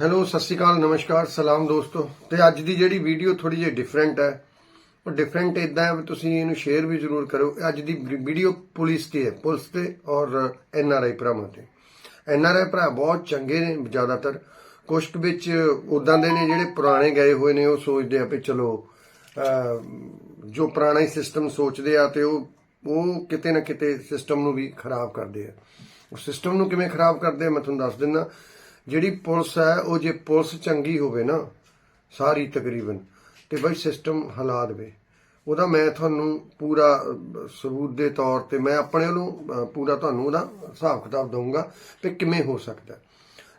Hello, ਸਤਿ ਸ਼੍ਰੀ ਅਕਾਲ, ਨਮਸਕਾਰ, ਸਲਾਮ ਦੋਸਤੋ। ਤੇ ਅੱਜ ਦੀ ਜਿਹੜੀ ਵੀਡੀਓ ਥੋੜੀ ਜਿਹੀ ਡਿਫਰੈਂਟ ਹੈ। ਉਹ ਡਿਫਰੈਂਟ ਇਦਾਂ ਹੈ ਵੀ ਤੁਸੀਂ ਇਹਨੂੰ ਸ਼ੇਅਰ ਵੀ ਜ਼ਰੂਰ ਕਰੋ ਅੱਜ ਦੀ ਵੀਡੀਓ ਪੁਲਿਸ ਤੇ ਹੈ, ਪੁਲਿਸ ਤੇ ਔਰ ਐਨ ਆਰ ਆਈ ਭਰਾਵਾਂ ਤੇ। ਐਨ ਆਰ ਆਈ ਭਰਾ ਬਹੁਤ ਚੰਗੇ ਨੇ ਜ਼ਿਆਦਾਤਰ। ਕੁਛ ਕੁ ਵਿੱਚ ਉਦਾਂ ਦੇ ਨੇ ਜਿਹੜੇ ਪੁਰਾਣੇ ਗਏ ਹੋਏ ਨੇ, ਉਹ ਸੋਚਦੇ ਆ ਵੀ ਚਲੋ ਜੋ ਪੁਰਾਣਾ ਹੀ ਸਿਸਟਮ ਸੋਚਦੇ ਆ ਤੇ ਉਹ ਉਹ ਕਿਤੇ ਨਾ ਕਿਤੇ ਸਿਸਟਮ ਨੂੰ ਵੀ ਖਰਾਬ ਕਰਦੇ ਆ। ਉਹ ਸਿਸਟਮ ਨੂੰ ਕਿਵੇਂ ਖਰਾਬ ਕਰਦੇ ਆ, ਮੈਂ ਤੁਹਾਨੂੰ ਦੱਸ ਦਿੰਦਾ। ਜਿਹੜੀ ਪੁਲਿਸ ਹੈ ਉਹ ਜੇ ਪੁਲਿਸ ਚੰਗੀ ਹੋਵੇ ਨਾ ਸਾਰੀ ਤਕਰੀਬਨ ਤੇ ਬਈ ਸਿਸਟਮ ਹਲਾ ਦੇਵੇ। ਉਹਦਾ ਮੈਂ ਤੁਹਾਨੂੰ ਪੂਰਾ ਅਹ, ਸਬੂਤ ਦੇ ਤੌਰ ਤੇ ਮੈਂ ਆਪਣੇ ਵੱਲੋਂ ਪੂਰਾ ਤੁਹਾਨੂੰ ਉਹਦਾ ਹਿਸਾਬ ਕਿਤਾਬ ਦਊਂਗਾ ਕਿ ਕਿਵੇਂ ਹੋ ਸਕਦਾ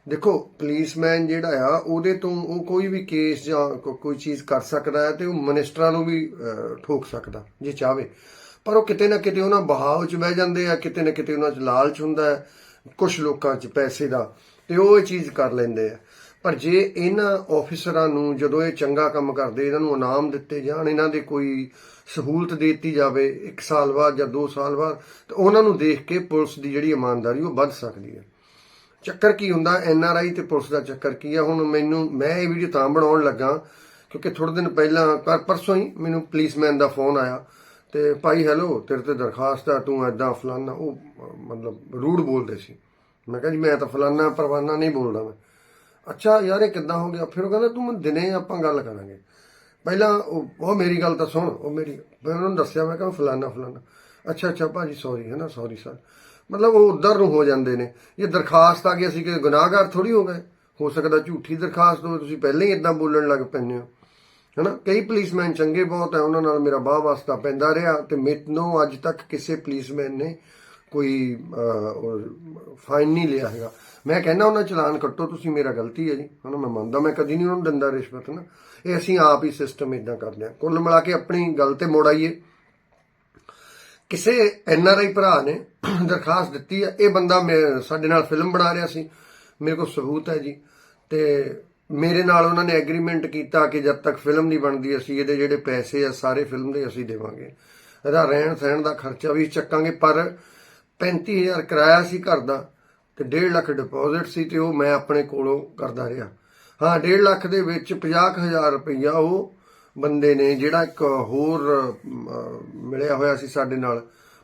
ਦੇਖੋ ਪੁਲਿਸਮੈਨ ਜਿਹੜਾ ਆ ਉਹਦੇ ਤੋਂ ਉਹ ਕੋਈ ਵੀ ਕੇਸ ਜਾਂ ਕੋਈ ਚੀਜ਼ ਕਰ ਸਕਦਾ ਹੈ ਤੇ ਉਹ ਮਿਨਿਸਟਰਾਂ ਨੂੰ ਵੀ ਠੋਕ ਸਕਦਾ ਜੇ ਚਾਹਵੇ। ਪਰ ਉਹ ਕਿਤੇ ਨਾ ਕਿਤੇ ਉਹਨਾਂ ਬਹਾਵ 'ਚ ਬਹਿ ਜਾਂਦੇ ਆ ਕਿਤੇ ਨਾ ਕਿਤੇ ਉਹਨਾਂ 'ਚ ਲਾਲਚ ਹੁੰਦਾ ਹੈ ਕੁਝ ਲੋਕਾਂ 'ਚ ਪੈਸੇ ਦਾ। ਤੇ ਉਹ ਇਹ ਚੀਜ਼ ਕਰ ਲੈਂਦੇ ਆ। ਪਰ ਜੇ ਇਹਨਾਂ ਆਫੀਸਰਾਂ ਨੂੰ ਜਦੋਂ ਇਹ ਚੰਗਾ ਕੰਮ ਕਰਦੇ, ਇਹਨਾਂ ਨੂੰ ਇਨਾਮ ਦਿੱਤੇ ਜਾਣ, ਇਹਨਾਂ ਦੇ ਕੋਈ ਸਹੂਲਤ ਦੇ ਦਿੱਤੀ ਜਾਵੇ 1 ਸਾਲ ਬਾਅਦ ਜਾਂ 2 ਸਾਲ ਬਾਅਦ, ਤਾਂ ਉਹਨਾਂ ਨੂੰ ਦੇਖ ਕੇ ਪੁਲਿਸ ਦੀ ਜਿਹੜੀ ਇਮਾਨਦਾਰੀ ਉਹ ਵੱਧ ਸਕਦੀ ਹੈ। ਚੱਕਰ ਕੀ ਹੁੰਦਾ, ਐਨ ਆਰ ਆਈ ਤੇ ਪੁਲਿਸ ਦਾ ਚੱਕਰ ਕੀ ਆ? ਹੁਣ ਮੈਨੂੰ, ਮੈਂ ਇਹ ਵੀਡੀਓ ਤਾਂ ਬਣਾਉਣ ਲੱਗਾ, ਕਿਉਂਕਿ ਥੋੜੇ ਦਿਨ ਪਹਿਲਾਂ ਪਰ ਪਰਸੋਂ ਹੀ ਮੈਨੂੰ ਪੁਲਿਸਮੈਨ ਦਾ ਫੋਨ ਆਇਆ ਤੇ ਭਾਈ, ਹੈਲੋ, ਤੇਰੇ ਤੇ ਦਰਖਾਸਤ ਆ, ਤੂੰ ਐਦਾਂ ਫਲਾਨਾ, ਉਹ ਮਤਲਬ ਰੂਡ ਬੋਲਦੇ ਸੀ। ਮੈਂ ਕਿਹਾ ਜੀ, ਮੈਂ ਤਾਂ ਫਲਾਨਾ ਪਰਵਾਨਾ ਨਹੀਂ ਬੋਲਦਾ ਮੈਂ। ਅੱਛਾ ਯਾਰ, ਇਹ ਕਿੱਦਾਂ ਹੋ ਗਿਆ? ਫਿਰ ਉਹ ਕਹਿੰਦਾ, ਤੂੰ ਮੈਂ ਦਿਨੇ ਆਪਾਂ ਗੱਲ ਕਰਾਂਗੇ। ਪਹਿਲਾਂ ਉਹ ਉਹ ਮੇਰੀ ਗੱਲ ਤਾਂ ਸੁਣ, ਉਹ ਮੇਰੀ ਮੈਂ ਉਹਨਾਂ ਨੂੰ ਦੱਸਿਆ, ਮੈਂ ਕਿਹਾ, ਫਲਾਨਾ ਫਲਾਨਾ। ਅੱਛਾ ਅੱਛਾ, ਭਾਜੀ ਸੌਰੀ ਹੈ ਨਾ ਸੌਰੀ ਸਰ ਮਤਲਬ ਉਹ ਉਧਰ ਨੂੰ ਹੋ ਜਾਂਦੇ ਨੇ। ਇਹ ਦਰਖਾਸਤ ਆ ਗਈ, ਅਸੀਂ ਕਿ ਗੁਨਾਹਗਾਰ ਥੋੜੀ ਹੋ ਗਏ। ਹੋ ਸਕਦਾ ਝੂਠੀ ਦਰਖਾਸਤ ਹੋਵੇ, ਤੁਸੀਂ ਪਹਿਲਾਂ ਹੀ ਇਦਾਂ ਬੋਲਣ ਲੱਗ ਪੈਂਦੇ ਹੋ। ਹਨਾ ਕਈ ਪੁਲਿਸਮੈਨ ਚੰਗੇ ਬਹੁਤ ਹੈ ਉਹਨਾਂ ਨਾਲ ਮੇਰਾ ਬਾਹ ਵਾਸਤਾ ਪੈਂਦਾ ਰਿਹਾ ਤੇ ਮੈਨੂੰ ਅੱਜ ਤੱਕ ਕਿਸੇ ਪੁਲਿਸਮੈਨ ਨੇ ਕੋਈ ਫਾਈਨ ਨਹੀਂ ਲਿਆ ਹੈਗਾ। ਮੈਂ ਕਹਿੰਦਾ ਉਹਨਾਂ ਚਲਾਨ ਕੱਟੋ, ਤੁਸੀਂ ਮੇਰਾ ਗਲਤੀ ਹੈ ਜੀ। ਹਨਾ, ਮੈਂ ਮੰਨਦਾ, ਮੈਂ ਕਦੀ ਨਹੀਂ ਉਹਨਾਂ ਨੂੰ ਦਿੰਦਾ ਰਿਸ਼ਵਤ ਨਾ ਇਹ ਅਸੀਂ ਆਪ ਹੀ ਸਿਸਟਮ ਇਦਾਂ ਕਰਦੇ ਹਾਂ। ਕੁੱਲ ਮਿਲਾ ਕੇ ਆਪਣੀ ਗੱਲ ਤੇ ਮੋੜ ਆਈਏ। ਕਿਸੇ ਐਨ ਆਰ ਆਈ ਭਰਾ ਨੇ ਦਰਖਾਸਤ ਦਿੱਤੀ ਹੈ, ਇਹ ਬੰਦਾ ਮੇ- ਸਾਡੇ ਨਾਲ ਫਿਲਮ ਬਣਾ ਰਿਹਾ ਸੀ। ਮੇਰੇ ਕੋਲ ਸਬੂਤ ਹੈ ਜੀ। ਤੇ ਮੇਰੇ ਨਾਲ ਉਹਨਾਂ ਨੇ ਐਗਰੀਮੈਂਟ ਕੀਤਾ ਕਿ ਜਦ ਤੱਕ ਫਿਲਮ ਨਹੀਂ ਬਣਦੀ, ਅਸੀਂ ਇਹਦੇ ਜਿਹੜੇ ਪੈਸੇ ਆ, ਸਾਰੇ ਫਿਲਮ ਦੇ ਅਸੀਂ ਦੇਵਾਂਗੇ। ਇਹਦਾ ਰਹਿਣ ਸਹਿਣ ਦਾ ਖਰਚਾ ਵੀ ਚੱਕਾਂਗੇ, ਪਰ 35000 ਕਿਰਾਇਆ ਸੀ ਘਰ ਦਾ ਤੇ 1.5 ਲੱਖ ਡਿਪੋਜ਼ਿਟ ਸੀ ਤੇ ਉਹ ਮੈਂ ਆਪਣੇ ਕੋਲੋਂ ਕਰਦਾ ਰਿਹਾ। ਹਾਂ 1.5 ਲੱਖ ਦੇ ਵਿੱਚ 50000 ਰੁਪਈਆ ਉਹ ਬੰਦੇ ਨੇ ਜਿਹੜਾ ਇੱਕ ਹੋਰ ਮਿਲਿਆ ਹੋਇਆ ਸੀ ਸਾਡੇ ਨਾਲ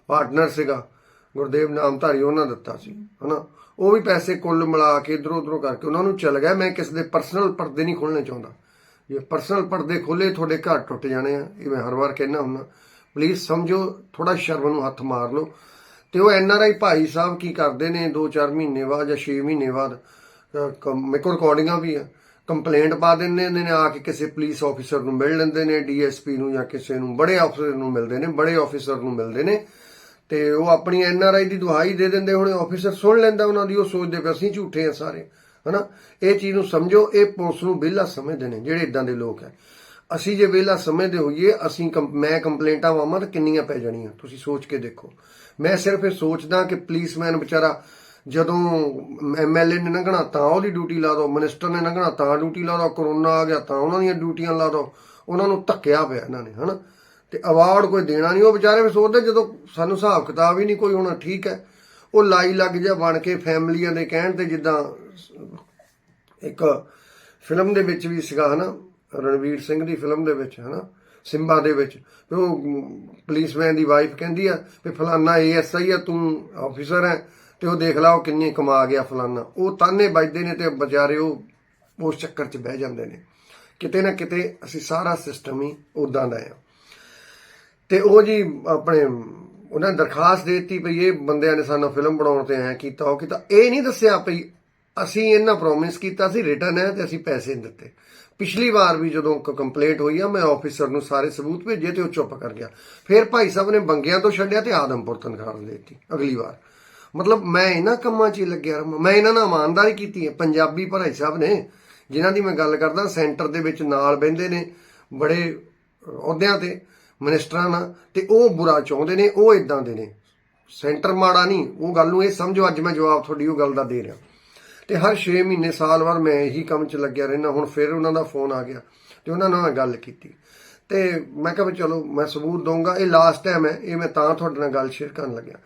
ਪਾਰਟਨਰ ਸੀਗਾ, ਗੁਰਦੇਵ ਨਾਮਧਾਰੀ ਉਹਨਾਂ ਦਿੱਤਾ ਸੀ, ਹਨਾ? ਉਹ ਵੀ ਪੈਸੇ ਕੁੱਲ ਮਿਲਾ ਕੇ ਇਧਰੋਂ ਉਧਰੋਂ ਕਰਕੇ ਉਹਨਾਂ ਨੂੰ ਚਲ ਗਿਆ। ਮੈਂ ਕਿਸੇ ਦੇ ਪਰਸਨਲ ਪਰਦੇ ਨਹੀਂ ਖੋਲਣੇ ਚਾਹੁੰਦਾ। ਜੇ ਪਰਸਨਲ ਪਰਦੇ ਖੋਲੇ ਤੁਹਾਡੇ ਘਰ ਟੁੱਟ ਜਾਣੇ ਆ। ਇਹ ਮੈਂ ਹਰ ਵਾਰ ਕਹਿਣਾ ਹੁੰਦਾ। ਪਲੀਜ਼ ਸਮਝੋ ਥੋੜਾ ਸ਼ਰਮ ਨੂੰ ਹੱਥ ਮਾਰ ਲਓ। ਤੇ ਉਹ N R I Bhai Sahib ਕੀ ਕਰਦੇ ਨੇ 2-4 ਮਹੀਨੇ ਬਾਅਦ ਜਾਂ 6 ਮਹੀਨੇ ਬਾਅਦ ਮੇਰੇ ਕੋਲ ਰਿਕਾਰਡਿੰਗਾਂ ਵੀ ਆ। ਕੰਪਲੇਂਟ ਪਾ ਦਿੰਦੇ ਨੇ, ਆ ਕੇ ਕਿਸੇ ਪੁਲਿਸ ਆਫੀਸਰ ਨੂੰ ਮਿਲ ਲੈਂਦੇ ਨੇ ਡੀਐਸਪੀ ਨੂੰ ਜਾਂ ਕਿਸੇ ਨੂੰ, ਬੜੇ ਆਫੀਸਰ ਨੂੰ ਮਿਲਦੇ ਨੇ, ਬੜੇ ਆਫੀਸਰ ਨੂੰ ਮਿਲਦੇ ਨੇ। ਤੇ ਉਹ ਆਪਣੀ ਐਨ ਆਰ ਆਈ ਦੀ ਦੁਹਾਈ ਦੇ ਦਿੰਦੇ ਹੁਣ ਆਫੀਸਰ ਸੁਣ ਲੈਂਦਾ ਉਹਨਾਂ ਦੀ, ਉਹ ਸੋਚਦੇ ਪਏ, ਅਸੀਂ ਝੂਠੇ ਆ ਸਾਰੇ, ਹਨਾ? ਇਹ ਚੀਜ਼ ਨੂੰ ਸਮਝੋ, ਇਹ ਪੁਲਿਸ ਨੂੰ ਵਿਹਲਾ ਸਮਝਦੇ ਨੇ, ਜਿਹੜੇ ਇਦਾਂ ਦੇ ਲੋਕ ਹੈ ਅਸੀਂ ਜੇ ਵਿਹਲਾ ਸਮਝਦੇ ਹੋਈਏ, ਅਸੀਂ ਕੰਪ- ਮੈਂ ਕੰਪਲੇਂਟਾਂ ਵਾਵਾਂ ਤਾਂ ਕਿੰਨੀਆਂ ਪੈ ਜਾਣੀਆਂ? ਤੁਸੀਂ ਸੋਚ ਕੇ ਦੇਖੋ। ਮੈਂ ਸਿਰਫ ਇਹ ਸੋਚਦਾ ਕਿ ਪੁਲਿਸਮੈਨ ਵਿਚਾਰਾ ਜਦੋਂ ਐਮਐਲਏ ਨੇ ਲੰਘਣਾ, ਤਾਂ ਉਹਦੀ ਡਿਊਟੀ ਲਾ ਦੋ ਮਿਨਿਸਟਰ ਨੇ ਲੰਘਣਾ, ਤਾਂ ਡਿਊਟੀ ਲਾ ਦੋ ਕਰੋਨਾ ਆ ਗਿਆ, ਤਾਂ ਉਹਨਾਂ ਦੀਆਂ ਡਿਊਟੀਆਂ ਲਾ ਦੋ ਉਹਨਾਂ ਨੂੰ ਧੱਕਿਆ ਪਿਆ ਇਹਨਾਂ ਨੇ, ਹਨਾ? ਤੇ ਅਵਾਰਡ ਕੋਈ ਦੇਣਾ ਨਹੀਂ। ਉਹ ਵਿਚਾਰੇ ਵੀ ਸੋਚਦੇ, ਜਦੋਂ ਸਾਨੂੰ ਹਿਸਾਬ ਕਿਤਾਬ ਹੀ ਨਹੀਂ ਕੋਈ ਹੋਣਾ, ਠੀਕ ਹੈ। ਉਹ ਲਾਈ ਲੱਗ ਜਾ ਬਣ ਕੇ ਫੈਮਲੀਆਂ ਦੇ ਕਹਿਣ ਤੇ ਜਿੱਦਾਂ ਇੱਕ ਫਿਲਮ ਦੇ ਵਿੱਚ ਵੀ ਸੀਗਾ, ਹਨਾ? ਰਣਵੀਰ ਸਿੰਘ ਦੀ ਫਿਲਮ ਦੇ ਵਿੱਚ, ਹਨਾ? ਸਿੰਬਾ ਦੇ ਵਿੱਚ। ਵੀ ਉਹ ਪੁਲਿਸਮੈਨ ਦੀ ਵਾਈਫ ਕਹਿੰਦੀ ਆ ਵੀ ਫਲਾਨਾ ਏਐਸਆਈ ਆ, ਤੂੰ ਆਫੀਸਰ ਹੈ ਤੇ ਉਹ ਦੇਖ ਲਾ ਉਹ ਕਿੰਨੇ ਕਮਾ ਗਿਆ ਫਲਾਨਾ। ਉਹ ਤਾਨੇ ਵੱਜਦੇ ਨੇ ਤੇ ਵਿਚਾਰੇ ਉਹ ਉਸ ਚੱਕਰ 'ਚ ਬਹਿ ਜਾਂਦੇ ਨੇ। ਕਿਤੇ ਨਾ ਕਿਤੇ ਅਸੀਂ ਸਾਰਾ ਸਿਸਟਮ ਹੀ ਉਦਾਂ ਦਾ ਆ। ਤੇ ਉਹ ਜੀ ਆਪਣੇ, ਉਹਨਾਂ ਨੇ ਦਰਖਾਸਤ ਦੇ ਦਿੱਤੀ ਭਈ ਇਹ ਬੰਦਿਆਂ ਨੇ ਸਾਨੂੰ ਫਿਲਮ ਬਣਾਉਣ ਤੇ ਐ ਕੀਤਾ, ਉਹ ਕੀਤਾ। ਇਹ ਨਹੀਂ ਦੱਸਿਆ ਭਈ ਅਸੀਂ ਇਹਨਾਂ ਪ੍ਰੋਮਿਸ ਕੀਤਾ ਸੀ ਰਿਟਰਨ ਹੈ ਤੇ ਅਸੀਂ ਪੈਸੇ ਨਹੀਂ ਦਿੱਤੇ। ਪਿਛਲੀ ਵਾਰ ਵੀ ਜਦੋਂ ਕੰਪਲੇਂਟ ਹੋਈ ਆ, ਮੈਂ ਆਫੀਸਰ ਨੂੰ ਸਾਰੇ ਸਬੂਤ ਭੇਜੇ ਤੇ ਉਹ ਚੁੱਪ ਕਰ ਗਿਆ। ਫਿਰ ਭਾਈ ਸਾਹਿਬ ਨੇ ਬੰਗਿਆਂ ਤੋਂ ਛੱਡਿਆ ਤੇ ਆਦਮਪੁਰ ਤਨਖਾਹ ਦੇ ਦਿੱਤੀ ਅਗਲੀ ਵਾਰ। ਮਤਲਬ ਮੈਂ ਇਹਨਾਂ ਕੰਮਾਂ 'ਚ ਹੀ ਲੱਗਿਆ ਰਹਾਂ ਮੈਂ ਇਹਨਾਂ ਨਾਲ ਇਮਾਨਦਾਰੀ ਕੀਤੀ ਹੈ। ਪੰਜਾਬੀ ਭਾਈ ਸਾਹਿਬ ਨੇ, ਜਿਨ੍ਹਾਂ ਦੀ ਮੈਂ ਗੱਲ ਕਰਦਾ, ਸੈਂਟਰ ਦੇ ਵਿੱਚ ਨਾਲ ਬਹਿੰਦੇ ਨੇ, ਬੜੇ ਅਹੁਦਿਆਂ ਤੇ, ਮਿਨਿਸਟਰਾਂ ਨਾਲ, ਤੇ ਉਹ ਬੁਰਾ ਚਾਹੁੰਦੇ ਨੇ, ਉਹ ਇਦਾਂ ਦੇ ਨੇ। ਸੈਂਟਰ ਮਾੜਾ ਨਹੀਂ, ਉਹ ਗੱਲ ਨੂੰ ਇਹ ਸਮਝੋ, ਅੱਜ ਮੈਂ ਜਵਾਬ ਤੁਹਾਡੀ ਉਹ ਗੱਲ ਦਾ ਦੇ ਰਿਹਾ। ਤੇ ਹਰ 6 ਮਹੀਨੇ ਸਾਲ ਬਾਅਦ ਮੈਂ ਇਹੀ ਕੰਮ 'ਚ ਲੱਗਿਆ ਰਹਿਣਾ ਹੁਣ ਫਿਰ ਉਹਨਾਂ ਦਾ ਫੋਨ ਆ ਗਿਆ ਤੇ ਉਹਨਾਂ ਨਾਲ ਮੈਂ ਗੱਲ ਕੀਤੀ। ਤੇ ਮੈਂ ਕਿਹਾ ਵੀ ਚਲੋ, ਮੈਂ ਸਬੂਤ ਦਊਂਗਾ, ਇਹ ਲਾਸਟ ਟਾਈਮ ਹੈ, ਇਹ ਮੈਂ ਤਾਂ ਤੁਹਾਡੇ ਨਾਲ ਗੱਲ ਸ਼ੇਅਰ ਕਰਨ ਲੱਗਿਆ।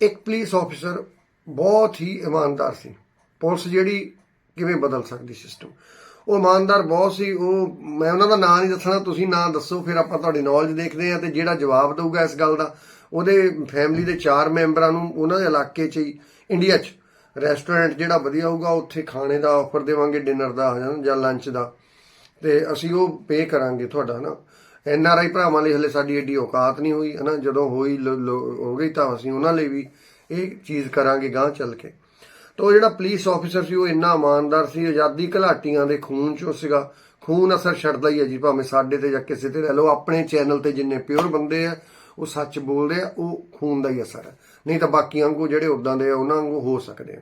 ਇੱਕ ਪੁਲਿਸ ਆਫੀਸਰ ਬਹੁਤ ਹੀ ਇਮਾਨਦਾਰ ਸੀ। ਪੁਲਿਸ ਜਿਹੜੀ ਕਿਵੇਂ ਬਦਲ ਸਕਦੀ ਸਿਸਟਮ ਉਹ ਇਮਾਨਦਾਰ ਬਹੁਤ ਸੀ, ਉਹ ਮੈਂ ਉਹਨਾਂ ਦਾ ਨਾਂ ਨਹੀਂ ਦੱਸਣਾ, ਤੁਸੀਂ ਨਾਂ ਦੱਸੋ, ਫਿਰ ਆਪਾਂ ਤੁਹਾਡੀ ਨੌਲੇਜ ਦੇਖਦੇ ਆ ਤੇ ਜਿਹੜਾ ਜਵਾਬ ਦਊਗਾ ਇਸ ਗੱਲ ਦਾ, ਉਹਦੇ ਫੈਮਿਲੀ ਦੇ ਚਾਰ ਮੈਂਬਰਾਂ ਨੂੰ, ਉਹਨਾਂ ਦੇ ਇਲਾਕੇ 'ਚ ਹੀ ਇੰਡੀਆ 'ਚ। ਰੈਸਟੋਰੈਂਟ ਜਿਹੜਾ ਵਧੀਆ ਹੋਊਗਾ ਉੱਥੇ ਖਾਣੇ ਦਾ ਆਫਰ ਦੇਵਾਂਗੇ ਡਿਨਰ ਦਾ ਹਨਾ, ਜਾਂ ਲੰਚ ਦਾ। ਤੇ ਅਸੀਂ ਉਹ ਪੇ ਕਰਾਂਗੇ ਤੁਹਾਡਾ ਨਾ ਐਨ ਆਰ ਆਈ ਭਰਾਵਾਂ ਲਈ ਹਲੇ ਸਾਡੀ ਏਡੀ ਔਕਾਤ ਨਹੀਂ ਹੋਈ ਹਨਾ। ਜਦੋਂ ਹੋਈ ਲ- ਹੋ ਗਈ ਤਾਂ ਅਸੀਂ ਉਹਨਾਂ ਲਈ ਵੀ ਇਹ ਚੀਜ਼ ਕਰਾਂਗੇ ਗਾਂਹ ਚੱਲ ਕੇ। ਤਾਂ ਉਹ ਜਿਹੜਾ ਪੁਲਿਸ ਆਫੀਸਰ ਸੀ ਉਹ ਇੰਨਾ ਇਮਾਨਦਾਰ ਸੀ ਆਜ਼ਾਦੀ ਘਲਾਟੀਆਂ ਦੇ ਖੂਨ ਚੋਂ ਸੀਗਾ। ਖੂਨ ਅਸਰ ਛੱਡਦਾ ਹੀ ਹੈ ਜੀ ਭਾਵੇਂ ਸਾਡੇ ਤੇ ਜਾਂ ਕਿਸੇ ਤੇ ਲੈ ਲਓ ਆਪਣੇ ਚੈਨਲ ਤੇ ਜਿੰਨੇ ਪਿਓਰ ਬੰਦੇ ਆ ਉਹ ਸੱਚ ਬੋਲਦੇ ਆ, ਉਹ ਖੂਨ ਦਾ ਹੀ ਅਸਰ ਹੈ। ਨਹੀਂ ਤਾਂ ਬਾਕੀ ਵਾਂਗੂ ਜਿਹੜੇ ਉਦਾਂ ਦੇ ਆ, ਉਹਨਾਂ ਵਾਂਗੂ ਹੋ ਸਕਦੇ ਆ।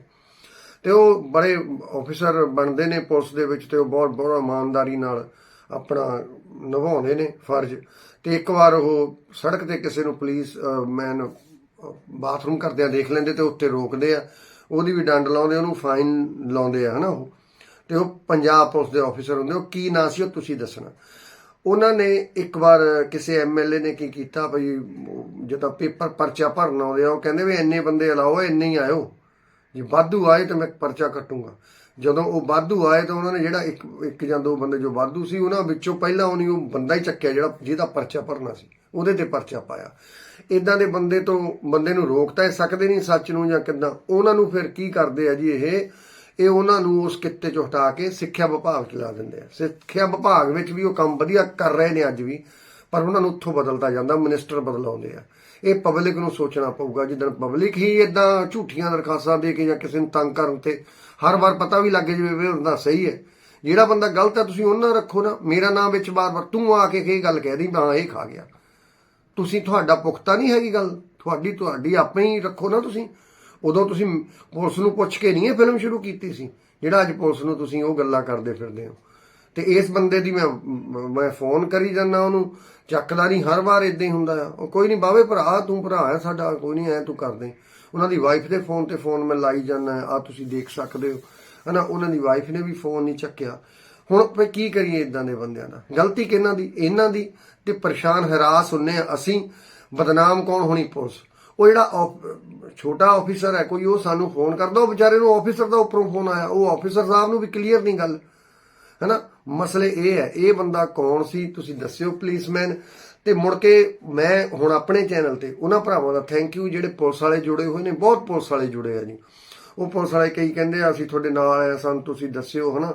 ਤੇ ਉਹ ਬੜੇ ਆਫੀਸਰ ਬਣਦੇ ਨੇ ਪੁਲਿਸ ਦੇ ਵਿੱਚ ਤੇ ਉਹ ਬਹੁਤ ਬਹੁਤ ਇਮਾਨਦਾਰੀ ਨਾਲ ਆਪਣਾ ਨਿਭਾਉਂਦੇ ਨੇ ਫਰਜ਼। ਤੇ ਇੱਕ ਵਾਰ ਉਹ ਸੜਕ ਤੇ ਕਿਸੇ ਨੂੰ ਪੁਲਿਸ ਮੈਨ ਬਾਥਰੂਮ ਕਰਦਿਆਂ ਦੇਖ ਲੈਂਦੇ ਤੇ ਉੱਤੇ ਰੋਕਦੇ ਆ। ਉਹਦੀ ਵੀ ਡੰਡ ਲਾਉਂਦੇ, ਉਹਨੂੰ ਫਾਈਨ ਲਾਉਂਦੇ ਆ, ਹਨਾ ਉਹ। ਤੇ ਉਹ ਪੰਜਾਬ ਪੁਲਿਸ ਦੇ ਆਫੀਸਰ ਹੁੰਦੇ, ਉਹ ਕੀ ਨਾਂ ਸੀ ਉਹ ਤੁਸੀਂ ਦੱਸਣਾ। ਉਹਨਾਂ ਨੇ ਇੱਕ ਵਾਰ ਕਿਸੇ ਐਮਐਲਏ ਨੇ ਕੀ ਕੀਤਾ ਭਈ ਉਹ ਜਦੋਂ ਪੇਪਰ ਪਰਚਾ ਭਰਨ ਆਉਂਦੇ ਆ, ਉਹ ਕਹਿੰਦੇ ਵੀ ਇੰਨੇ ਬੰਦੇ ਲਾਓ ਇੰਨੇ ਹੀ ਆਇਓ। ਜੇ ਵਾਧੂ ਆਏ ਤਾਂ ਮੈਂ ਪਰਚਾ ਕੱਟੂੰਗਾ। ਜਦੋਂ ਉਹ ਵਾਧੂ ਆਏ ਤਾਂ ਉਹਨਾਂ ਨੇ ਜਿਹੜਾ ਇੱਕ ਇੱਕ ਜਾਂ ਦੋ ਬੰਦੇ ਜੋ ਵਾਧੂ ਸੀ, ਉਹਨਾਂ ਵਿੱਚੋਂ ਪਹਿਲਾਂ ਉਹਨੇ ਉਹ ਬੰਦਾ ਹੀ ਚੱਕਿਆ ਜਿਹੜਾ ਜਿਹਦਾ ਪਰਚਾ ਭਰਨਾ ਸੀ, ਉਹਦੇ ਤੇ ਪਰਚਾ ਪਾਇਆ। ਇਦਾਂ ਦੇ ਬੰਦੇ ਤੋਂ ਬੰਦੇ ਨੂੰ ਰੋਕ ਤਾਂ ਇਹ ਸਕਦੇ ਨਹੀਂ ਸੱਚ ਨੂੰ ਜਾਂ ਕਿੱਦਾਂ। ਉਹਨਾਂ ਨੂੰ ਫਿਰ ਕੀ ਕਰਦੇ ਆ ਜੀ ਇਹ? ਇਹ ਉਹਨਾਂ ਨੂੰ ਉਸ ਕਿੱਤੇ ਚੋਂ ਹਟਾ ਕੇ ਸਿੱਖਿਆ ਵਿਭਾਗ ਚ ਲਾ ਦਿੰਦੇ ਆ। ਸਿੱਖਿਆ ਵਿਭਾਗ ਵਿੱਚ ਵੀ ਉਹ ਕੰਮ ਵਧੀਆ ਕਰ ਰਹੇ ਨੇ ਅੱਜ ਵੀ, ਪਰ ਉਹਨਾਂ ਨੂੰ ਉੱਥੋਂ ਬਦਲਦਾ ਜਾਂਦਾ ਮਿਨਿਸਟਰ ਬਦਲਾਉਂਦੇ ਆ। ਇਹ ਪਬਲਿਕ ਨੂੰ ਸੋਚਣਾ ਪਊਗਾ, ਜਿੱਦਣ ਪਬਲਿਕ ਹੀ ਇਦਾਂ ਝੂਠੀਆਂ ਦਰਖਾਸਤਾਂ ਦੇ ਕੇ ਜਾਂ ਕਿਸੇ ਨੂੰ ਤੰਗ ਕਰਨ ਤੇ ਹਰ ਵਾਰ ਪਤਾ ਵੀ ਲੱਗ ਜਾਵੇ ਵੀ ਹੁੰਦਾ ਸਹੀ ਹੈ। ਜਿਹੜਾ ਬੰਦਾ ਗਲਤ ਹੈ, ਤੁਸੀਂ ਉਹਨਾਂ ਰੱਖੋ ਨਾ। ਮੇਰਾ ਨਾਮ ਵਿੱਚ ਬਾਰ-ਬਾਰ ਤੂੰ ਆ ਕੇ ਇਹ ਗੱਲ ਕਹਿ ਦੀ ਹਾਂ ਇਹ ਖਾ ਗਿਆ। ਤੁਸੀਂ ਤੁਹਾਡਾ ਪੁਖਤਾ ਨਹੀਂ ਹੈਗੀ ਗੱਲ। ਤੁਹਾਡੀ ਤੁਹਾਡੀ ਆਪੇ ਹੀ ਰੱਖੋ ਨਾ ਤੁਸੀਂ। ਉਦੋਂ ਤੁਸੀਂ ਪੁਲਿਸ ਨੂੰ ਪੁੱਛ ਕੇ ਨਹੀਂ ਇਹ ਫਿਲਮ ਸ਼ੁਰੂ ਕੀਤੀ ਸੀ? ਜਿਹੜਾ ਅੱਜ ਪੁਲਿਸ ਨੂੰ ਤੁਸੀਂ ਉਹ ਗੱਲਾਂ ਕਰਦੇ ਫਿਰਦੇ ਹੋ। ਤੇ ਇਸ ਬੰਦੇ ਦੀ ਮੈਂ ਮੈਂ ਫੋਨ ਕਰੀ ਜਾਂਦਾ ਉਹਨੂੰ, ਚੱਕਦਾ ਨਹੀਂ, ਹਰ ਵਾਰ ਇਦਾਂ ਹੀ ਹੁੰਦਾ। ਆ ਉਹ ਕੋਈ ਨਹੀਂ, ਬਾਵੇ ਭਰਾ, ਤੂੰ ਭਰਾ ਹੈ ਸਾਡਾ, ਕੋਈ ਨਹੀਂ, ਐ ਤੂੰ ਕਰਦੇ। ਉਹਨਾਂ ਦੀ ਵਾਈਫ ਦੇ ਫੋਨ ਤੇ ਫੋਨ ਮੈਂ ਲਾਈ ਜਾਂਦਾ, ਆ ਤੁਸੀਂ ਦੇਖ ਸਕਦੇ ਹੋ। ਹਨਾ, ਉਹਨਾਂ ਦੀ ਵਾਈਫ ਨੇ ਵੀ ਫੋਨ ਨਹੀਂ ਚੱਕਿਆ। ਹੁਣ ਆਪਾਂ ਕੀ ਕਰੀਏ ਇਦਾਂ ਦੇ ਬੰਦਿਆਂ ਦਾ ਗਲਤੀ ਕਿਹਨਾਂ ਦੀ? ਇਹਨਾਂ ਦੀ? ਤੇ ਪਰੇਸ਼ਾਨ, ਹਰਾਸ ਹੁੰਨੇ ਆ ਅਸੀਂ। ਬਦਨਾਮ ਕੌਣ ਹੋਣੀ ਪੁਲਿਸ? ਉਹ ਜਿਹੜਾ ਆਫ- ਛੋਟਾ ਆਫੀਸਰ ਹੈ, ਕੋਈ ਉਹ ਸਾਨੂੰ ਫੋਨ ਕਰਦਾ, ਉਹ ਵਿਚਾਰੇ ਨੂੰ ਆਫੀਸਰ ਦਾ ਉੱਪਰੋਂ ਫੋਨ ਆਇਆ। ਉਹ ਆਫੀਸਰ ਸਾਹਿਬ ਨੂੰ ਵੀ ਕਲੀਅਰ ਨਹੀਂ ਗੱਲ। ਹੈਨਾ? ਮਸਲੇ ਇਹ ਹੈ, ਇਹ ਬੰਦਾ ਕੌਣ ਸੀ? ਤੁਸੀਂ ਦੱਸਿਓ ਪੁਲਿਸਮੈਨ ਤੇ ਮੁੜ ਕੇ ਮੈਂ ਹੁਣ ਆਪਣੇ ਚੈਨਲ ਤੇ, ਉਹਨਾਂ ਭਰਾਵਾਂ ਦਾ ਥੈਂਕ ਯੂ ਜਿਹੜੇ ਪੁਲਿਸ ਵਾਲੇ ਜੁੜੇ ਹੋਏ ਨੇ, ਬਹੁਤ ਪੁਲਿਸ ਵਾਲੇ ਜੁੜੇ ਆ ਜੀ। ਉਹ ਪੁਲਿਸ ਵਾਲੇ ਕਈ ਕਹਿੰਦੇ ਆ, ਅਸੀਂ ਤੁਹਾਡੇ ਨਾਲ ਆ, ਸਾਨੂੰ ਤੁਸੀਂ ਦੱਸਿਓ, ਹਨਾ?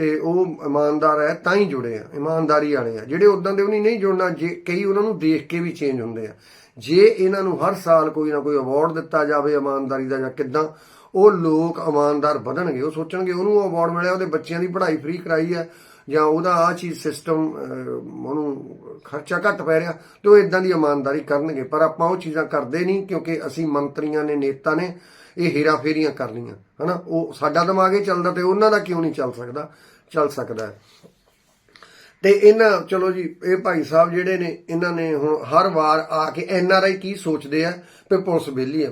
ਤੇ ਉਹ ਇਮਾਨਦਾਰ ਹੈ, ਤਾਂ ਹੀ ਜੁੜੇ ਆ, ਇਮਾਨਦਾਰੀ ਵਾਲੇ ਆ। ਜਿਹੜੇ ਉਦਾਂ ਦੇ ਵੀ ਨਹੀਂ ਜੁੜਨਾ, ਜੇ ਕਈ ਉਹਨਾਂ ਨੂੰ ਦੇਖ ਕੇ ਵੀ ਚੇਂਜ ਹੁੰਦੇ ਆ। ਜੇ ਇਹਨਾਂ ਨੂੰ ਹਰ ਸਾਲ ਕੋਈ ਨਾ ਕੋਈ ਅਵਾਰਡ ਦਿੱਤਾ ਜਾਵੇ ਇਮਾਨਦਾਰੀ ਦਾ ਜਾਂ ਕਿੱਦਾਂ, ਉਹ ਲੋਕ ਇਮਾਨਦਾਰ ਵਧਣਗੇ, ਉਹ ਸੋਚਣਗੇ, ਉਹਨੂੰ ਅਵਾਰਡ ਮਿਲਿਆ, ਉਹਦੇ ਬੱਚਿਆਂ ਦੀ ਪੜ੍ਹਾਈ ਫ੍ਰੀ ਕਰਾਈ ਹੈ ਜਾਂ ਉਹਦਾ ਆ ਚੀਜ਼ ਸਿਸਟਮ ਉਹਨੂੰ ਖਰਚਾ ਘੱਟ ਪੈ ਰਿਹਾ, ਤੇ ਉਹ ਇਦਾਂ ਦੀ ਇਮਾਨਦਾਰੀ ਕਰਨਗੇ। ਪਰ ਆਪਾਂ ਉਹ ਚੀਜ਼ਾਂ ਕਰਦੇ ਨਹੀਂ, ਕਿਉਂਕਿ ਅਸੀਂ ਮੰਤਰੀਆਂ ਨੇ, ਨੇਤਾ ਨੇ, ਇਹ ਹੀਰਾ ਫੇਰੀਆਂ ਕਰਨੀਆਂ ਹਨਾ? ਉਹ ਸਾਡਾ ਦਿਮਾਗ ਹੀ ਚੱਲਦਾ ਤੇ ਉਹਨਾਂ ਦਾ ਕਿਉਂ ਨਹੀਂ ਚੱਲ ਸਕਦਾ? ਚੱਲ ਸਕਦਾ ਹੈ। ਤੇ ਇਹਨਾਂ, ਚਲੋ ਜੀ, ਇਹ ਭਾਈ ਸਾਹਿਬ ਜਿਹੜੇ ਨੇ, ਇਹਨਾਂ ਨੇ ਹੁਣ ਹਰ ਵਾਰ ਆ ਕੇ ਐਨ ਆਰ ਆਈ ਕੀ ਸੋਚਦੇ ਆ? ਕਿ ਪੁਲਿਸ ਵਿਹਲੀ ਹੈ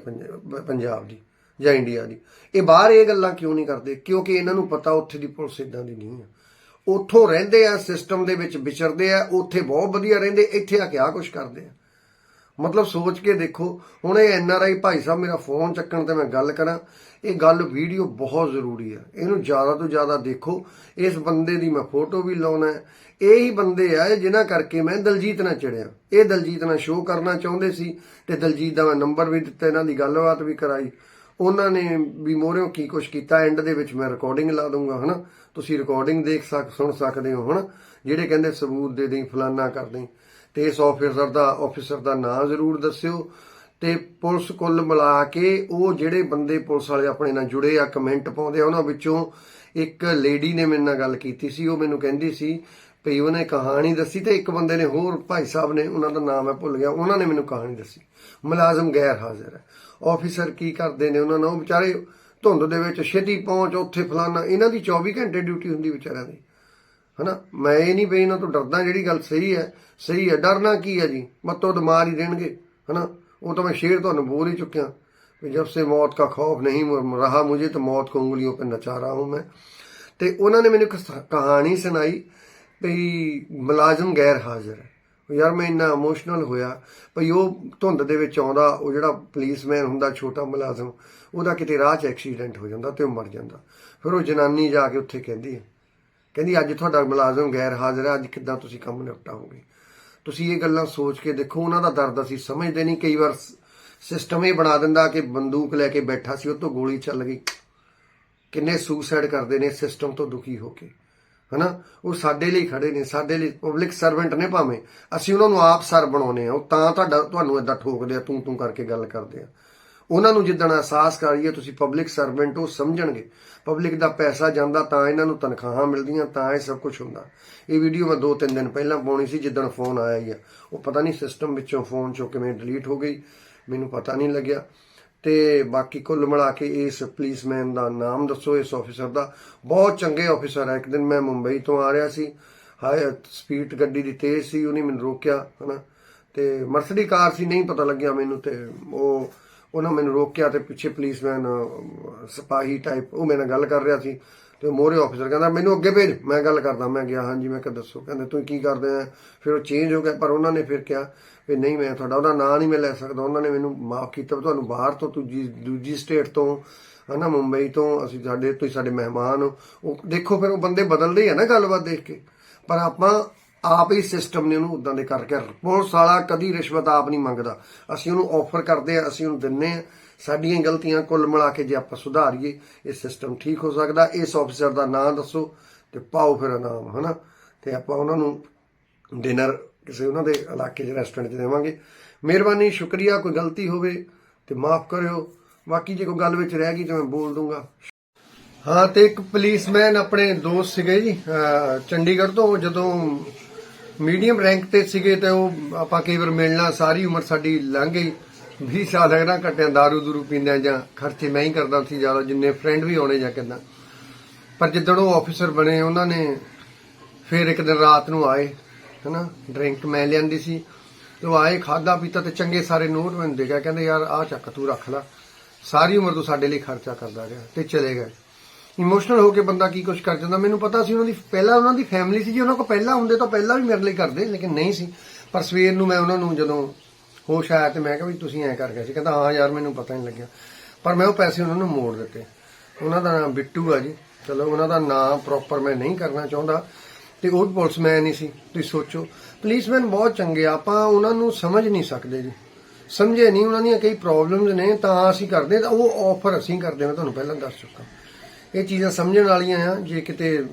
ਪੰਜਾਬ ਦੀ ਜਾਂ ਇੰਡੀਆ ਦੀ। ਇਹ ਬਾਹਰ ਇਹ ਗੱਲਾਂ ਕਿਉਂ ਨਹੀਂ ਕਰਦੇ? ਕਿਉਂਕਿ ਇਹਨਾਂ ਨੂੰ ਪਤਾ ਉੱਥੇ ਦੀ ਪੁਲਿਸ ਇਦਾਂ ਦੀ ਨਹੀਂ ਆ। ਉੱਥੋਂ ਰਹਿੰਦੇ ਆ ਸਿਸਟਮ ਦੇ ਵਿੱਚ ਵਿਚਰਦੇ ਆ, ਉੱਥੇ ਬਹੁਤ ਵਧੀਆ ਰਹਿੰਦੇ, ਇੱਥੇ ਆ ਕੇ ਆ ਕੁਝ ਕਰਦੇ ਆ। ਮਤਲਬ ਸੋਚ ਕੇ ਦੇਖੋ, ਹੁਣ ਇਹ N R I Bhai Sahib ਮੇਰਾ ਫੋਨ ਚੱਕਣ ਤੇ ਮੈਂ ਗੱਲ ਕਰਾਂ, ਇਹ ਗੱਲ ਵੀਡੀਓ ਬਹੁਤ ਜ਼ਰੂਰੀ ਆ। ਇਹਨੂੰ ਜ਼ਿਆਦਾ ਤੋਂ ਜ਼ਿਆਦਾ ਦੇਖੋ, ਇਸ ਬੰਦੇ ਦੀ ਮੈਂ ਫੋਟੋ ਵੀ ਲਾਉਣਾ ਹੈ। ਇਹ ਹੀ ਬੰਦੇ ਆ, ਜਿਨ੍ਹਾਂ ਕਰਕੇ ਮੈਂ ਦਲਜੀਤ ਨਾਲ ਚੜਿਆ। ਇਹ ਦਲਜੀਤ ਨਾਲ ਸ਼ੋਅ ਕਰਨਾ ਚਾਹੁੰਦੇ ਸੀ ਤੇ ਦਲਜੀਤ ਦਾ ਮੈਂ ਨੰਬਰ ਵੀ ਦਿੱਤਾ, ਇਹਨਾਂ ਦੀ ਗੱਲਬਾਤ ਵੀ ਕਰਾਈ। ਉਹਨਾਂ ਨੇ ਵੀ ਮੋਹਰਿਓ ਕੀ ਕੁਛ ਕੀਤਾ ਐਂਡ ਦੇ ਵਿੱਚ ਮੈਂ ਰਿਕਾਰਡਿੰਗ ਲਾ ਦੂੰਗਾ ਹਨਾ? ਤੁਸੀਂ ਰਿਕਾਰਡਿੰਗ ਦੇਖ ਸਕ, ਸੁਣ ਸਕਦੇ ਹੋ, ਹਨਾ? ਜਿਹੜੇ ਕਹਿੰਦੇ ਸਬੂਤ ਦੇ ਦੇਈ, ਫਲਾਨਾ ਕਰ ਦੇਈ। ਤੇ ਇਸ ਆਫੀਸਰ ਦਾ ਆਫੀਸਰ ਦਾ ਨਾਂ ਜ਼ਰੂਰ ਦੱਸਿਓ। ਤੇ ਪੁਲਿਸ ਕੁੱਲ ਮਿਲਾ ਕੇ ਉਹ ਜਿਹੜੇ ਬੰਦੇ ਪੁਲਿਸ ਵਾਲੇ ਆਪਣੇ ਨਾਲ ਜੁੜੇ ਆ, ਕਮੈਂਟ ਪਾਉਂਦੇ ਆ, ਉਹਨਾਂ ਵਿੱਚੋਂ ਇੱਕ ਲੇਡੀ ਨੇ ਮੇਰੇ ਨਾਲ ਗੱਲ ਕੀਤੀ ਸੀ, ਉਹ ਮੈਨੂੰ ਕਹਿੰਦੀ ਸੀ ਭਈ ਉਹਨੇ ਕਹਾਣੀ ਦੱਸੀ ਤੇ ਇੱਕ ਬੰਦੇ ਨੇ ਹੋਰ ਭਾਈ ਸਾਹਿਬ ਨੇ ਉਹਨਾਂ ਦਾ ਨਾਮ ਹੈ ਭੁੱਲ ਗਿਆ, ਉਹਨਾਂ ਨੇ ਮੈਨੂੰ ਕਹਾਣੀ ਦੱਸੀ। ਮੁਲਾਜ਼ਮ ਗੈਰ ਹਾਜ਼ਰ ਹੈ। ਆਫੀਸਰ ਕੀ ਕਰਦੇ ਨੇ ਉਹਨਾਂ ਨਾਲ? ਉਹ ਵਿਚਾਰੇ ਧੁੰਦ ਦੇ ਵਿੱਚ ਛੇਤੀ ਪਹੁੰਚ, ਉੱਥੇ ਫਲਾਣਾ ਇਹਨਾਂ ਦੀ 24 ਘੰਟੇ ਡਿਊਟੀ ਹੁੰਦੀ ਵਿਚਾਰਿਆਂ ਦੀ। ਹਨਾ? ਮੈਂ ਇਹ ਨਹੀਂ ਬਈ ਇਹਨਾਂ ਤੋਂ ਡਰਦਾ ਜਿਹੜੀ ਗੱਲ ਸਹੀ ਹੈ। ਸਹੀ ਹੈ, ਡਰਨਾ ਕੀ ਹੈ ਜੀ? ਮਤੋਂ ਦਿਮਾਗ ਹੀ ਦੇਣਗੇ, ਹਨਾ? ਉਹ ਤਾਂ ਮੈਂ ਸ਼ੇਰ ਤੁਹਾਨੂੰ ਬੋਲ ਹੀ ਚੁੱਕਿਆ। ਕਿ ਜਦ ਸੇ ਮੌਤ ਦਾ ਖੌਫ ਨਹੀਂ ਰਹਾ ਮੁਝੇ, ਤਾਂ ਮੌਤ ਕੋ ਉਂਗਲੀਆਂ ਪਰ ਨਚਾ ਰਹਾ ਹੂੰ ਮੈਂ। ਤੇ ਉਹਨਾਂ ਨੇ ਮੈਨੂੰ ਇੱਕ ਕਹਾਣੀ ਸੁਣਾਈ। ਵੀ ਮੁਲਾਜ਼ਮ ਗੈਰ ਹਾਜ਼ਰ ਹੈ ਯਾਰ ਮੈਂ ਇੰਨਾ ਇਮੋਸ਼ਨਲ ਹੋਇਆ, ਭਈ ਉਹ ਧੁੰਦ ਦੇ ਵਿੱਚ ਆਉਂਦਾ, ਉਹ ਜਿਹੜਾ ਪੁਲਿਸਮੈਨ ਹੁੰਦਾ, ਛੋਟਾ ਮੁਲਾਜ਼ਮ, ਉਹਦਾ ਕਿਤੇ ਰਾਹ 'ਚ ਐਕਸੀਡੈਂਟ ਹੋ ਜਾਂਦਾ ਤੇ ਉਹ ਮਰ ਜਾਂਦਾ। ਫਿਰ ਉਹ ਜਨਾਨੀ ਜਾ ਕੇ ਉੱਥੇ ਕਹਿੰਦੀ ਹੈ, ਕਹਿੰਦੀ, ਅੱਜ ਤੁਹਾਡਾ ਮੁਲਾਜ਼ਮ ਗੈਰ ਹਾਜ਼ਰ ਹੈ, ਅੱਜ ਕਿੱਦਾਂ ਤੁਸੀਂ ਕੰਮ ਨਿਪਟਾਓਗੇ? ਤੁਸੀਂ ਇਹ ਗੱਲਾਂ ਸੋਚ ਕੇ ਦੇਖੋ, ਉਹਨਾਂ ਦਾ ਦਰਦ ਅਸੀਂ ਸਮਝਦੇ ਨਹੀਂ। ਕਈ ਵਾਰ ਸਿਸਟਮ ਇਹ ਬਣਾ ਦਿੰਦਾ ਕਿ ਬੰਦੂਕ ਲੈ ਕੇ ਬੈਠਾ ਸੀ, ਉਹ ਤੋਂ ਗੋਲੀ ਚੱਲ ਗਈ। ਕਿੰਨੇ ਸੁਸਾਈਡ ਕਰਦੇ ਨੇ ਸਿਸਟਮ ਤੋਂ ਦੁਖੀ ਹੋ ਕੇ। ਹਨਾ? ਉਹ ਸਾਡੇ ਲਈ ਖੜੇ ਨੇ, ਸਾਡੇ ਲਈ ਪਬਲਿਕ ਸਰਵੈਂਟ ਨੇ ਭਾਵੇਂ। ਅਸੀਂ ਉਹਨਾਂ ਨੂੰ ਆਪ ਸਰ ਬਣਾਉਨੇ ਆ ਉਹ ਤਾਂ ਤੁਹਾਡਾ, ਤੁਹਾਨੂੰ ਏਦਾਂ ਠੋਕਦੇ ਆ ਤੂੰ ਤੂੰ ਕਰਕੇ ਗੱਲ ਕਰਦੇ ਆ। ਉਹਨਾਂ ਨੂੰ ਜਿੱਦਣ ਅਹਿਸਾਸ ਕਰੀਏ, ਤੁਸੀਂ ਪਬਲਿਕ ਸਰਵੈਂਟ ਉਹ ਸਮਝਣਗੇ। ਪਬਲਿਕ ਦਾ ਪੈਸਾ ਜਾਂਦਾ ਤਾਂ ਇਹਨਾਂ ਨੂੰ ਤਨਖਾਹਾਂ ਮਿਲਦੀਆਂ, ਤਾਂ ਇਹ ਸਭ ਕੁਝ ਹੁੰਦਾ। ਇਹ ਵੀਡੀਓ ਮੈਂ 2-3 ਦਿਨ ਪਹਿਲਾਂ ਪਾਉਣੀ ਸੀ, ਜਿੱਦਣ ਫੋਨ ਆਇਆ ਹੀ ਆ। ਉਹ ਪਤਾ ਨਹੀਂ ਸਿਸਟਮ ਵਿੱਚੋਂ ਫੋਨ ਚੋਂ ਕਿਵੇਂ ਡਿਲੀਟ ਹੋ ਗਈ, ਮੈਨੂੰ ਪਤਾ ਨਹੀਂ ਲੱਗਿਆ। ਤੇ ਬਾਕੀ ਕੁੱਲ ਮਿਲਾ ਕੇ ਇਸ ਪੁਲਿਸਮੈਨ ਦਾ ਨਾਮ ਦੱਸੋ, ਇਸ ਆਫੀਸਰ ਦਾ। ਬਹੁਤ ਚੰਗੇ ਆਫੀਸਰ ਹੈ ਇੱਕ ਦਿਨ ਮੈਂ ਮੁੰਬਈ ਤੋਂ ਆ ਰਿਹਾ ਸੀ। ਹਾਈ ਸਪੀਡ ਗੱਡੀ ਦੀ ਤੇਜ਼ ਸੀ, ਉਹਨੇ ਮੈਨੂੰ ਰੋਕਿਆ, ਹਨਾ। ਤੇ ਮਰਸਡੀ ਕਾਰ ਸੀ, ਨਹੀਂ ਪਤਾ ਲੱਗਿਆ ਮੈਨੂੰ ਤੇ ਉਹ, ਉਹਨਾਂ ਮੈਨੂੰ ਰੋਕਿਆ ਤੇ ਪਿੱਛੇ ਪੁਲਿਸਮੈਨ ਸਿਪਾਹੀ ਟਾਈਪ ਉਹ ਮੇਰੇ ਨਾਲ ਗੱਲ ਕਰ ਰਿਹਾ ਸੀ। ਤੇ ਮੋਰੇ ਆਫੀਸਰ ਕਹਿੰਦਾ, ਮੈਨੂੰ ਅੱਗੇ ਭੇਜ। ਮੈਂ ਗੱਲ ਕਰਦਾ, ਮੈਂ ਗਿਆ ਹਾਂਜੀ, ਮੈਂ ਕਿਹਾ, ਦੱਸੋ। ਕਹਿੰਦੇ ਤੁਸੀਂ ਕੀ ਕਰਦੇ ਆ? ਫਿਰ ਉਹ ਚੇਂਜ ਹੋ ਗਿਆ, ਪਰ ਉਹਨਾਂ ਨੇ ਫਿਰ ਕਿਹਾ ਵੀ ਨਹੀਂ, ਮੈਂ ਤੁਹਾਡਾ ਉਹਦਾ ਨਾਂ ਨਹੀਂ ਮੈਂ ਲੈ ਸਕਦਾ। ਉਹਨਾਂ ਨੇ ਮੈਨੂੰ ਮਾਫ ਕੀਤਾ ਵੀ ਤੁਹਾਨੂੰ ਬਾਹਰ ਤੋਂ ਦੂਜੀ ਦੂਜੀ ਸਟੇਟ ਤੋਂ, ਹਨਾ, ਮੁੰਬਈ ਤੋਂ, ਅਸੀਂ ਸਾਡੇ, ਤੁਸੀਂ ਸਾਡੇ ਮਹਿਮਾਨ ਹੋ। ਉਹ ਦੇਖੋ ਫਿਰ ਉਹ ਬੰਦੇ ਬਦਲਦੇ ਹੀ ਆ ਨਾ ਗੱਲਬਾਤ ਦੇਖ ਕੇ। ਪਰ ਆਪਾਂ ਆਪ ਹੀ ਸਿਸਟਮ ਨੇ ਉਹਨੂੰ ਉਦਾਂ ਦੇ ਕਰਕੇ, ਪੁਲਿਸ ਵਾਲਾ ਕਦੀ ਰਿਸ਼ਵਤ ਆਪ ਨਹੀਂ ਮੰਗਦਾ। ਅਸੀਂ ਉਹਨੂੰ ਆਫਰ ਕਰਦੇ ਆ, ਅਸੀਂ ਉਹਨੂੰ ਦਿੰਨੇ ਆ। ਸਾਡੀਆਂ ਗਲਤੀਆਂ ਕੁੱਲ ਮਿਲਾ ਕੇ ਜੇ ਆਪਾਂ ਸੁਧਾਰੀਏ, ਇਹ ਸਿਸਟਮ ਠੀਕ ਹੋ ਸਕਦਾ। ਇਸ ਆਫੀਸਰ ਦਾ ਨਾਮ ਦੱਸੋ ਤੇ ਪਾਓ ਫਿਰ ਇਨਾਮ, ਹਨਾ? ਤੇ ਆਪਾਂ ਉਹਨਾਂ ਨੂੰ ਡਿਨਰ ਕਿਸੇ ਉਹਨਾਂ ਦੇ ਇਲਾਕੇ 'ਚ ਰੈਸਟੋਰੈਂਟ 'ਚ ਦੇਵਾਂਗੇ। ਮਿਹਰਬਾਨੀ, ਸ਼ੁਕਰੀਆ, ਕੋਈ ਗਲਤੀ ਹੋਵੇ ਤੇ ਮਾਫ ਕਰਿਓ। ਬਾਕੀ ਜੇ ਕੋਈ ਗੱਲ ਵਿੱਚ ਰਹਿ ਗਈ ਤਾਂ ਮੈਂ ਬੋਲ ਦੂੰਗਾ। ਹਾਂ, ਤੇ ਇੱਕ ਪੁਲਿਸਮੈਨ ਆਪਣੇ ਦੋਸਤ ਸੀਗੇ ਜੀ ਚੰਡੀਗੜ੍ਹ ਤੋਂ। ਜਦੋਂ ਮੀਡੀਅਮ ਰੈਂਕ ਤੇ ਸੀਗੇ ਤੇ ਉਹ ਆਪਾਂ ਕਈ ਵਾਰ ਮਿਲਣਾ, ਸਾਰੀ ਉਮਰ ਸਾਡੀ ਲੰਘ ਗਈ। 20 ਸਾਲ ਹੈਗਾ ਘਟਿਆ ਦਾਰੂ ਦੂਰੂ ਪੀਂਦਾ ਜਾਂ ਖਰਚੇ ਮੈਂ ਹੀ ਕਰਦਾ ਸੀ ਜ਼ਿਆਦਾ, ਜਿੰਨੇ ਫਰੈਂਡ ਵੀ ਆਉਣੇ ਜਾਂ ਕਿੱਦਾਂ। ਪਰ ਜਿੱਦਣ ਉਹ ਆਫੀਸਰ ਬਣੇ, ਉਹਨਾਂ ਨੇ ਫਿਰ ਇੱਕ ਦਿਨ ਰਾਤ ਨੂੰ ਆਏ, ਹਨਾ ਡਰਿੰਕ ਮੈਂ ਲਿਆਂਦੀ ਸੀ। ਤੇ ਉਹ ਆਏ ਖਾਦਾ ਪੀਤਾ ਤੇ ਚੰਗੇ ਸਾਰੇ ਨੋਟ ਮੈਨੂੰ ਦੇ ਗਿਆ ਕਹਿੰਦੇ ਯਾਰ ਆਹ ਚੱਕ ਤੂੰ ਰੱਖ ਲੈ। ਸਾਰੀ ਉਮਰ ਤੂੰ ਸਾਡੇ ਲਈ ਖਰਚਾ ਕਰਦਾ ਰਿਹਾ ਤੇ ਚਲੇ ਗਏ। ਇਮੋਸ਼ਨਲ ਹੋ ਕੇ ਬੰਦਾ ਕੀ ਕੁਝ ਕਰ ਜਾਂਦਾ, ਮੈਨੂੰ ਪਤਾ ਸੀ ਉਹਨਾਂ ਦੀ, ਪਹਿਲਾਂ ਉਹਨਾਂ ਦੀ ਫੈਮਿਲੀ ਸੀ ਜੀ, ਉਹਨਾਂ ਕੋਲ ਪਹਿਲਾਂ ਹੁੰਦੇ ਤਾਂ ਪਹਿਲਾਂ ਵੀ ਮੇਰੇ ਲਈ ਕਰਦੇ, ਲੇਕਿਨ ਨਹੀਂ ਸੀ। ਪਰ ਸਵੇਰ ਨੂੰ ਮੈਂ ਉਹਨਾਂ ਨੂੰ ਜਦੋਂ ਹੋਸ਼ ਆਇਆ ਤੇ ਮੈਂ ਕਿਹਾ ਵੀ ਤੁਸੀਂ ਐਂ ਕਰ ਗਏ ਸੀ। ਕਹਿੰਦਾ, ਹਾਂ ਯਾਰ, ਮੈਨੂੰ ਪਤਾ ਨਹੀਂ ਲੱਗਿਆ। ਪਰ ਮੈਂ ਉਹ ਪੈਸੇ ਉਹਨਾਂ ਨੂੰ ਮੋੜ ਦਿੱਤੇ। ਉਹਨਾਂ ਦਾ ਨਾਮ ਬਿੱਟੂ ਆ ਜੀ। ਚਲੋ, ਉਹਨਾਂ ਦਾ ਨਾਮ ਪ੍ਰੋਪਰ ਮੈਂ ਨਹੀਂ ਕਰਨਾ ਚਾਹੁੰਦਾ। ਤੇ ਉਹ ਪੁਲਿਸਮੈਨ ਹੀ ਸੀ। ਤੁਸੀਂ ਸੋਚੋ। ਪੁਲਿਸਮੈਨ ਬਹੁਤ ਚੰਗੇ ਆ। ਆਪਾਂ ਉਹਨਾਂ ਨੂੰ ਸਮਝ ਨਹੀਂ ਸਕਦੇ ਜੀ। ਸਮਝੇ ਨਹੀਂ, ਉਹਨਾਂ ਦੀਆਂ ਕਈ ਪ੍ਰੋਬਲਮਸ ਨੇ, ਤਾਂ ਅਸੀਂ ਕਰਦੇ ਤਾਂ ਉਹ ਆਫਰ ਅਸੀਂ ਕਰਦੇ ਮੈਂ ਤੁਹਾਨੂੰ ਪਹਿਲਾਂ ਦੱਸ ਚੁੱਕਾ। ਇਹ ਚੀਜ਼ਾਂ ਸਮਝਣ ਵਾਲੀਆਂ ਆ। ਜੇ ਕਿਤੇ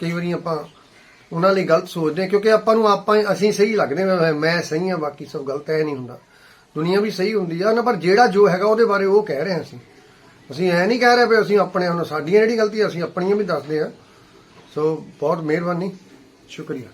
ਕਈ ਵਾਰੀ ਆਪਾਂ ਉਹਨਾਂ ਲਈ ਗਲਤ ਸੋਚਦੇ ਹਾਂ ਕਿਉਂਕਿ ਆਪਾਂ ਨੂੰ ਆਪਾਂ ਅਸੀਂ ਸਹੀ ਲੱਗਦੇ ਹਾਂ, ਮੈਂ ਸਹੀ ਹਾਂ ਬਾਕੀ ਸਭ ਗਲਤ ਹੈ ਨਹੀਂ ਹੁੰਦਾ। ਦੁਨੀਆ ਵੀ ਸਹੀ ਹੁੰਦੀ ਆ ਨਾ ਪਰ ਜਿਹੜਾ ਜੋ ਹੈਗਾ ਉਹਦੇ ਬਾਰੇ ਉਹ ਕਹਿ ਰਹੇ ਹਾਂ ਅਸੀਂ। ਅਸੀਂ ਐ ਨਹੀਂ ਕਹਿ ਰਹੇ ਵੀ ਅਸੀਂ ਆਪਣੇ ਹੁਣ ਸਾਡੀਆਂ ਜਿਹੜੀ ਗਲਤੀ ਅਸੀਂ ਆਪਣੀਆਂ ਵੀ ਦੱਸਦੇ ਆ ਸੋ ਬਹੁਤ ਮਿਹਰਬਾਨੀ ਸ਼ੁਕਰੀਆ।